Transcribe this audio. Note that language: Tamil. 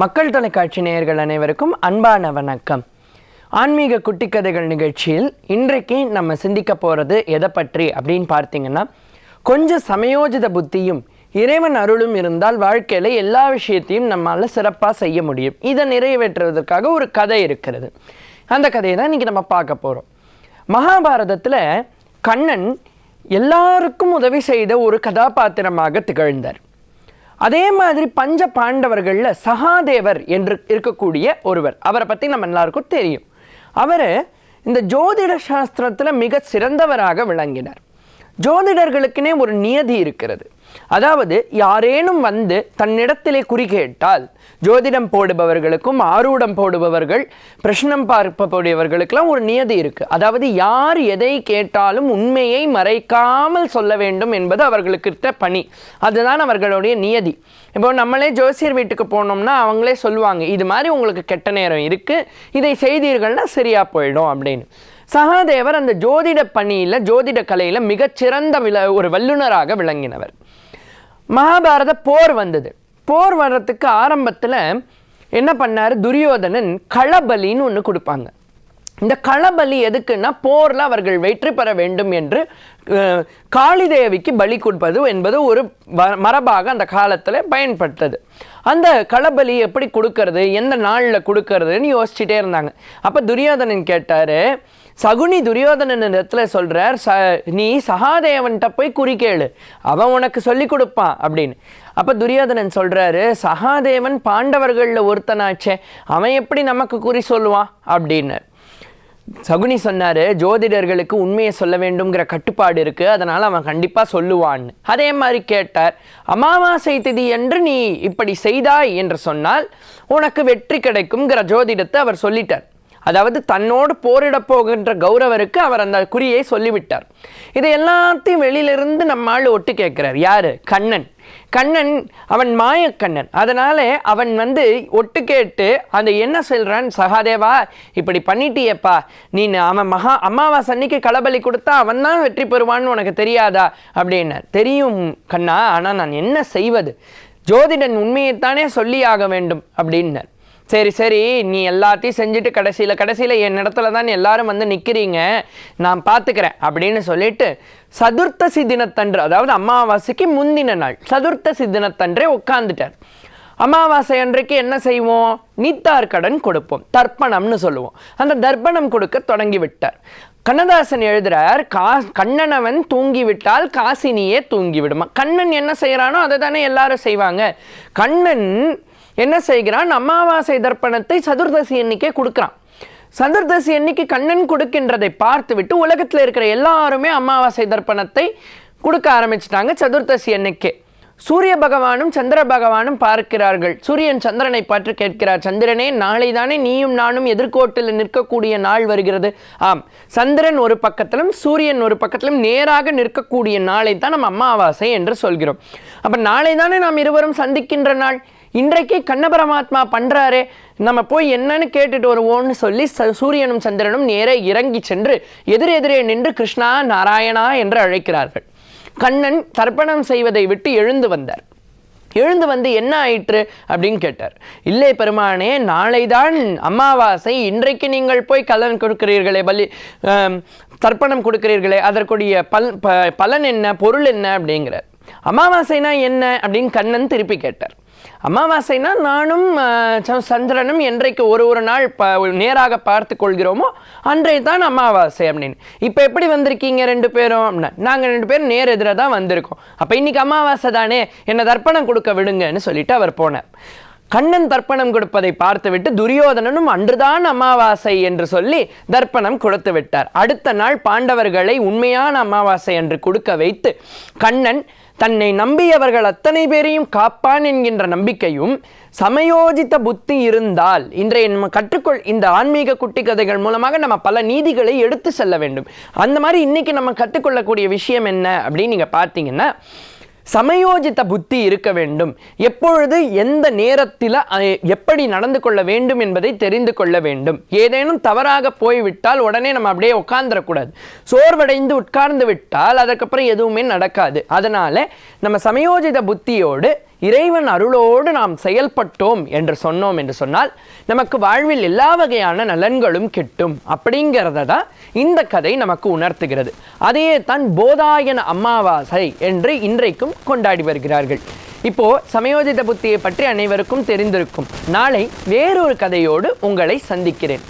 மக்கள் தொலைக்காட்சி நேயர்கள் அனைவருக்கும் அன்பான வணக்கம். ஆன்மீக குட்டி கதைகள் நிகழ்ச்சியில் இன்றைக்கு நம்ம சிந்திக்க போகிறது எதை பற்றி அப்படின்னு பார்த்தீங்கன்னா கொஞ்சம் சமயோஜித புத்தியும் இறைவன் அருளும் இருந்தால் வாழ்க்கையில் எல்லா விஷயத்தையும் நம்மால் சிறப்பாக செய்ய முடியும். இதை நிறைவேற்றுவதற்காக ஒரு கதை இருக்கிறது. அந்த கதையை தான் இன்றைக்கி நம்ம பார்க்க போகிறோம் மகாபாரதத்தில் கண்ணன் எல்லாருக்கும் உதவி செய்த ஒரு கதாபாத்திரமாக திகழ்ந்தார். அதே மாதிரி பஞ்ச பாண்டவர்களில் சகாதேவர் என்று இருக்கக்கூடிய ஒருவர். அவரை பற்றி நம்ம எல்லாருக்கும் தெரியும். அவர் இந்த ஜோதிட சாஸ்திரத்தில் மிக சிறந்தவராக விளங்கினார். ஜோதிடர்களுக்குனே ஒரு நியதி இருக்கிறது. அதாவது யாரேனும் வந்து தன்னிடத்திலே குறி கேட்டால் ஜோதிடம் போடுபவர்களுக்கும் ஆரூடம் போடுபவர்கள் பிரஷ்னம் பார்ப்பவர்களுக்கெல்லாம் ஒரு நியதி இருக்கு. அதாவது யார் எதை கேட்டாலும் உண்மையை மறைக்காமல் சொல்ல வேண்டும் என்பது அவர்களுக்கிட்ட பணி. அதுதான் அவர்களுடைய நியதி. இப்போ நம்மளே ஜோசியர் வீட்டுக்கு போனோம்னா அவங்களே சொல்லுவாங்க இது மாதிரி உங்களுக்கு கெட்ட நேரம் இருக்கு. இதை செய்தீர்கள்னா சரியா போயிடும் அப்படின்னு. சகாதேவர் அந்த ஜோதிட பணியில் ஜோதிட கலையில் மிகச்சிறந்த வில ஒரு வல்லுனராக விளங்கினவர். மகாபாரத போர் வந்தது. போர் வர்றதுக்கு ஆரம்பத்தில் என்ன பண்ணார்? துரியோதனன் களபலின்னு ஒன்று கொடுப்பாங்க. இந்த களபலி எதுக்குன்னா போரில் அவர்கள் வெற்றி பெற வேண்டும் என்று காளிதேவிக்கு பலி கொடுப்பது என்பது ஒரு மரபாக அந்த காலத்தில் பயன்பட்டது. அந்த களபலி எப்படி கொடுக்கறது? எந்த நாளில் கொடுக்கறதுன்னு யோசிச்சுட்டே இருந்தாங்க. அப்போ துரியோதனன் கேட்டார் சகுனி துரியோதனன் இடத்துல சொல்கிறார் ச நீ சகாதேவன்கிட்ட போய் குறி கேளு. அவன் உனக்கு சொல்லி கொடுப்பான் அப்படின்னு. அப்போ துரியோதனன் சொல்கிறாரு சகாதேவன் பாண்டவர்களில் ஒருத்தனாச்சே அவன் எப்படி நமக்கு குறி சொல்லுவான்? அப்படின்னு. சகுனி சொன்னார் ஜோதிடர்களுக்கு உண்மையை சொல்ல வேண்டுங்கிற கட்டுப்பாடு இருக்குது அதனால் அவன் கண்டிப்பாக சொல்லுவான்னு அதே மாதிரி கேட்டார் அமாவாசை திதி என்று நீ இப்படி செய்தாய்? என்று சொன்னால் உனக்கு வெற்றி கிடைக்கும்ங்கிற ஜோதிடத்தை அவர் சொல்லிட்டார். அதாவது தன்னோடு போரிடப் போகின்ற கௌரவருக்கு அவர் அந்த குறியை சொல்லிவிட்டார். இதை எல்லாத்தையும் வெளியிலிருந்து நம்மால் ஒட்டு கேட்கிறார். யாரு? கண்ணன். கண்ணன் அவன் மாயக்கண்ணன். அதனால அவன் வந்து ஒட்டு கேட்டு அந்த என்ன சொல்கிறான் சகாதேவா இப்படி பண்ணிட்டியேப்பா. நீ அவன் மகா அமாவாசை அன்னைக்கு களபலி கொடுத்தா அவன் தான் வெற்றி பெறுவான்னு உனக்கு தெரியாதா? அப்படின்னார். தெரியும் கண்ணா ஆனால் நான் என்ன செய்வது? ஜோதிடன் உண்மையைத்தானே சொல்லியாக வேண்டும். அப்படின்னார். சரி சரி நீ எல்லாத்தையும் செஞ்சுட்டு கடைசியில் கடைசியில் என் இடத்துல தான் எல்லாரும் வந்து நிற்கிறீங்க நான் பார்த்துக்கிறேன் அப்படின்னு சொல்லிட்டு சதுர்த்தசி தினத்தன்று அதாவது அமாவாசைக்கு முந்தின நாள் சதுர்த்தசி தினத்தன்றே உட்காந்துட்டார் அமாவாசை அன்றைக்கு என்ன செய்வோம்? நீத்தார் கடன் கொடுப்போம் தர்ப்பணம்னு சொல்லுவோம். அந்த தர்ப்பணம் கொடுக்க தொடங்கி விட்டார் கண்ணதாசன் எழுதுறார் கா கண்ணனவன் தூங்கிவிட்டால் காசினியே தூங்கிவிடுமா? கண்ணன் என்ன செய்கிறானோ அதை தானே எல்லாரும் செய்வாங்க. கண்ணன் என்ன செய்கிறான்? அமாவாசை தர்ப்பணத்தை சதுர்தசி எண்ணிக்கை கொடுக்குறான். சதுர்தசி அன்னைக்கு கண்ணன் கொடுக்கின்றதை பார்த்துவிட்டு உலகத்தில் இருக்கிற எல்லாருமே அமாவாசை தர்ப்பணத்தை கொடுக்க ஆரம்பிச்சிட்டாங்க சதுர்தசி அன்னைக்கே. சூரிய பகவானும் சந்திர பகவானும் பார்க்கிறார்கள். சூரியன் சந்திரனை பார்த்து கேட்கிறார் சந்திரனே நாளை தானே நீயும் நானும் எதிர்கோட்டில் நிற்கக்கூடிய நாள் வருகிறது. ஆம் சந்திரன் ஒரு பக்கத்திலும் சூரியன் ஒரு பக்கத்திலும் நேராக நிற்கக்கூடிய நாளை தான் நம்ம அமாவாசை என்று சொல்கிறோம். அப்போ நாளை தானே நாம் இருவரும் சந்திக்கின்ற நாள்? இன்றைக்கு கண்ணபரமாத்மா பண்ணுறாரு நம்ம போய் என்னன்னு கேட்டுட்டு வருவோம்னு சொல்லி ச- சூரியனும் சந்திரனும் நேரே இறங்கி சென்று எதிரெதிரே நின்று கிருஷ்ணா நாராயணா என்று அழைக்கிறார்கள். கண்ணன் தர்ப்பணம் செய்வதை விட்டு எழுந்து வந்தார். எழுந்து வந்து என்ன ஆயிற்று அப்படின்னு கேட்டார். இல்லை பெருமானே நாளைதான் அமாவாசை. இன்றைக்கு நீங்கள் போய் கலன் கொடுக்கிறீர்களே பலி தர்ப்பணம் கொடுக்கிறீர்களே அதற்குரிய பல் ப- பலன் என்ன பொருள் என்ன? அப்படிங்கிறார். அமாவாசைனா என்ன? அப்படின்னு கண்ணன் திருப்பி கேட்டார். அமாவாசைனா நானும் ச- சந்திரனும் என்றைக்கு ஒரு ஒரு நாள் ப நேராக பார்த்து கொள்கிறோமோ அன்றைய தான் அமாவாசை அப்படின்னு. இப்போ எப்படி வந்திருக்கீங்க ரெண்டு பேரும் அப்படின்னா நாங்கள் ரெண்டு பேரும் நேர் எதிராக தான் வந்திருக்கோம். அப்போ இன்னைக்கு அமாவாசை தானே என்னை தர்ப்பணம் கொடுக்க விடுங்கன்னு சொல்லிட்டு அவர் போனார். கண்ணன் தர்ப்பணம் கொடுப்பதை பார்த்துவிட்டு துரியோதனனும் அன்றுதான் அமாவாசை என்று சொல்லி தர்ப்பணம் கொடுத்து விட்டார். அடுத்த நாள் பாண்டவர்களை உண்மையான அமாவாசை என்று கொடுக்க வைத்து கண்ணன் தன்னை நம்பியவர்கள் அத்தனை பேரையும் காப்பான் என்கின்ற நம்பிக்கையும் சமயோஜித புத்தி இருந்தால் இன்றைய நம்ம கற்றுக்கொள் இந்த ஆன்மீக குட்டி கதைகள் மூலமாக நம்ம பல நீதிகளை எடுத்து செல்ல வேண்டும். அந்த மாதிரி இன்னைக்கு நம்ம கற்றுக்கொள்ளக்கூடிய விஷயம் என்ன அப்படின்னு நீங்கள் பார்த்தீங்கன்னா சமயோஜித புத்தி இருக்க வேண்டும். எப்பொழுது எந்த நேரத்தில் எப்படி நடந்து கொள்ள வேண்டும் என்பதை தெரிந்து கொள்ள வேண்டும். ஏதேனும் தவறாக போய்விட்டால் உடனே நம்ம அப்படியே உட்கார்ந்துடக்கூடாது சோர்வடைந்து உட்கார்ந்து விட்டால் அதுக்கப்புறம் எதுவுமே நடக்காது. அதனால நம்ம சமயோஜித புத்தியோடு இறைவன் அருளோடு நாம் செயல்பட்டோம் என்று சொன்னோம் என்று சொன்னால் நமக்கு வாழ்வில் எல்லா வகையான நலன்களும் கிட்டும். அப்படிங்கிறத தான் இந்த கதை நமக்கு உணர்த்துகிறது. அதையே தான் போதாயன அமாவாசை என்று இன்றைக்கும் கொண்டாடி வருகிறார்கள். இப்போ சமயோஜித புத்தியை பற்றி அனைவருக்கும் தெரிந்திருக்கும். நாளை வேறொரு கதையோடு உங்களை சந்திக்கிறேன்.